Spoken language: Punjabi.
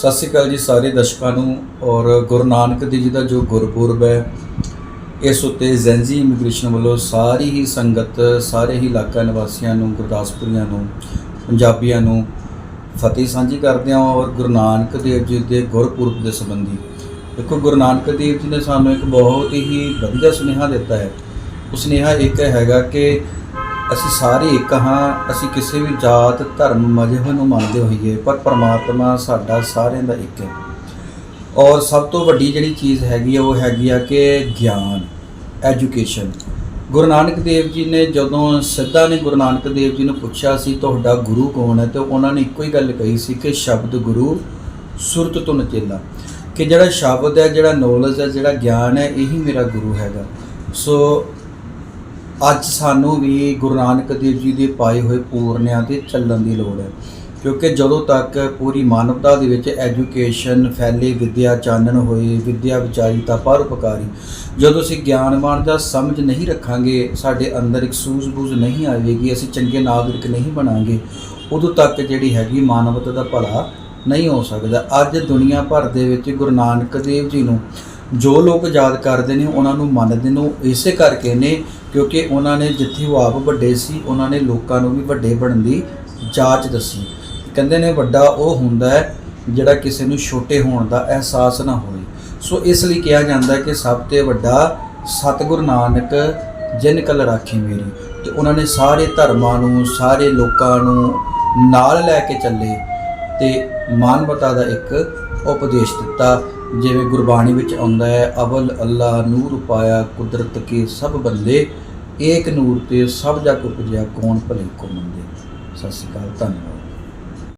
ਸਤਿ ਸ਼੍ਰੀ ਅਕਾਲ ਜੀ ਸਾਰੇ ਦਰਸ਼ਕਾਂ ਨੂੰ ਔਰ ਗੁਰੂ ਨਾਨਕ ਦੇਵ ਜੀ ਦਾ ਜੋ ਗੁਰਪੁਰਬ ਹੈ, ਇਸ ਉੱਤੇ ਜ਼ੈਂਜੀ ਇਮੀਗ੍ਰੇਸ਼ਨ ਵੱਲੋਂ ਸਾਰੀ ਹੀ ਸੰਗਤ, ਸਾਰੇ ਹੀ ਇਲਾਕਾ ਨਿਵਾਸੀਆਂ ਨੂੰ, ਗੁਰਦਾਸਪੁਰੀਆਂ ਨੂੰ, ਪੰਜਾਬੀਆਂ ਨੂੰ ਫਤਿਹ ਸਾਂਝੀ ਕਰਦੇ ਹਾਂ ਔਰ ਗੁਰੂ ਨਾਨਕ ਦੇਵ ਜੀ ਦੇ ਗੁਰਪੁਰਬ ਦੇ ਸੰਬੰਧੀ। ਦੇਖੋ, ਗੁਰੂ ਨਾਨਕ ਦੇਵ ਜੀ ਨੇ ਸਾਨੂੰ ਇੱਕ ਬਹੁਤ ਹੀ ਵਧੀਆ ਸੁਨੇਹਾ ਦਿੱਤਾ ਹੈ। ਉਹ ਸੁਨੇਹਾ ਇੱਕ ਹੈਗਾ ਕਿ ਅਸੀਂ ਸਾਰੇ ਇੱਕ ਹਾਂ, ਅਸੀਂ ਕਿਸੇ ਵੀ ਜਾਤ, ਧਰਮ, ਮਜ਼ਹਬ ਨੂੰ ਮੰਨਦੇ ਹੋਈਏ, ਪਰ ਪ੍ਰਮਾਤਮਾ ਸਾਡਾ ਸਾਰਿਆਂ ਦਾ ਇੱਕ ਹੈ। ਔਰ ਸਭ ਤੋਂ ਵੱਡੀ ਜਿਹੜੀ ਚੀਜ਼ ਹੈਗੀ ਆ, ਉਹ ਹੈਗੀ ਆ ਕਿ ਗਿਆਨ, ਐਜੂਕੇਸ਼ਨ। ਗੁਰੂ ਨਾਨਕ ਦੇਵ ਜੀ ਨੇ ਜਦੋਂ ਸਿੱਧਾ ਨੇ ਗੁਰੂ ਨਾਨਕ ਦੇਵ ਜੀ ਨੂੰ ਪੁੱਛਿਆ ਸੀ, ਤੁਹਾਡਾ ਗੁਰੂ ਕੌਣ ਹੈ? ਤੇ ਉਹਨਾਂ ਨੇ ਇੱਕੋ ਹੀ ਗੱਲ ਕਹੀ ਸੀ ਕਿ ਸ਼ਬਦ ਗੁਰੂ ਸੁਰਤ ਤੋਂ ਨਚੇਲਾ। ਕਿ ਜਿਹੜਾ ਸ਼ਬਦ ਹੈ, ਜਿਹੜਾ ਨੌਲੇਜ ਹੈ, ਜਿਹੜਾ ਗਿਆਨ ਹੈ, ਇਹੀ ਮੇਰਾ ਗੁਰੂ ਹੈਗਾ। ਸੋ ਅੱਜ ਸਾਨੂੰ ਵੀ ਗੁਰੂ ਨਾਨਕ ਦੇਵ ਜੀ ਦੇ ਪਾਏ ਹੋਏ ਪੂਰਨਿਆਂ ਤੇ ਚੱਲਣ ਦੀ ਲੋੜ ਹੈ। ਕਿਉਂਕਿ ਜਦੋਂ ਤੱਕ ਪੂਰੀ ਮਾਨਵਤਾ ਦੇ ਵਿੱਚ ਐਜੂਕੇਸ਼ਨ ਫੈਲੇ, ਵਿਦਿਆ ਚਾਨਣ ਹੋਏ, ਵਿਦਿਆ ਵਿਚਾਰੀ ਤਾਂ ਪਰਉਪਕਾਰੀ ਜਦੋਂ ਅਸੀਂ ਗਿਆਨਵਾਨ ਦਾ ਸਮਝ ਨਹੀਂ ਰੱਖਾਂਗੇ, ਸਾਡੇ ਅੰਦਰ ਇੱਕ ਸੂਝ-ਬੂਝ ਨਹੀਂ ਆਵੇਗੀ, ਅਸੀਂ ਚੰਗੇ ਨਾਗਰਿਕ ਨਹੀਂ ਬਣਾਂਗੇ, ਉਦੋਂ ਤੱਕ ਜਿਹੜੀ ਹੈਗੀ ਮਾਨਵਤਾ ਦਾ ਭਲਾ ਨਹੀਂ ਹੋ ਸਕਦਾ। ਅੱਜ ਦੁਨੀਆ ਭਰ ਦੇ ਵਿੱਚ ਗੁਰੂ ਨਾਨਕ ਦੇਵ ਜੀ ਨੂੰ ਜੋ ਲੋਕ ਯਾਦ ਕਰਦੇ ਨੇ, ਉਹਨਾਂ ਨੂੰ ਮੰਨਦੇ ਨੂੰ ਇਸੇ ਕਰਕੇ ਨੇ ਕਿਉਂਕਿ ਉਹਨਾਂ ਨੇ ਜਿੱਥੇ ਉਹ ਆਪ ਵੱਡੇ ਸੀ, ਉਹਨਾਂ ਨੇ ਲੋਕਾਂ ਨੂੰ ਵੀ ਵੱਡੇ ਬਣਨ ਦੀ ਜਾਚ ਦੱਸੀ। ਕਹਿੰਦੇ ਨੇ ਵੱਡਾ ਉਹ ਹੁੰਦਾ ਹੈ ਜਿਹੜਾ ਕਿਸੇ ਨੂੰ ਛੋਟੇ ਹੋਣ ਦਾ ਅਹਿਸਾਸ ਨਾ ਹੋਵੇ। ਸੋ ਇਸ ਲਈ ਕਿਹਾ ਜਾਂਦਾ ਹੈ ਕਿ ਸਭ ਤੋਂ ਵੱਡਾ ਸਤਿਗੁਰੂ ਨਾਨਕ, ਜਿਨ ਕਲ ਰਾਖੀ ਮੇਰੀ। ਤੇ ਉਹਨਾਂ ਨੇ ਸਾਰੇ ਧਰਮਾਂ ਨੂੰ, ਸਾਰੇ ਲੋਕਾਂ ਨੂੰ ਨਾਲ ਲੈ ਕੇ ਚੱਲੇ ਤੇ ਮਾਨਵਤਾ ਦਾ ਇੱਕ ਉਪਦੇਸ਼ ਦਿੱਤਾ। ਜਿਵੇਂ ਗੁਰਬਾਣੀ ਵਿੱਚ ਆਉਂਦਾ ਹੈ, ਅਵਲ ਅੱਲਾ ਨੂਰ ਪਾਇਆ ਕੁਦਰਤ ਕੇ ਸਭ ਬੰਦੇ, ਏਕ ਨੂਰ ਤੇ ਸਭ ਜਗ ਉਪਜਿਆ ਕੌਣ ਭਲੇ ਕੋ ਮੰਦੇ। ਸਤਿ ਸ਼੍ਰੀ ਅਕਾਲ, ਧੰਨਵਾਦ।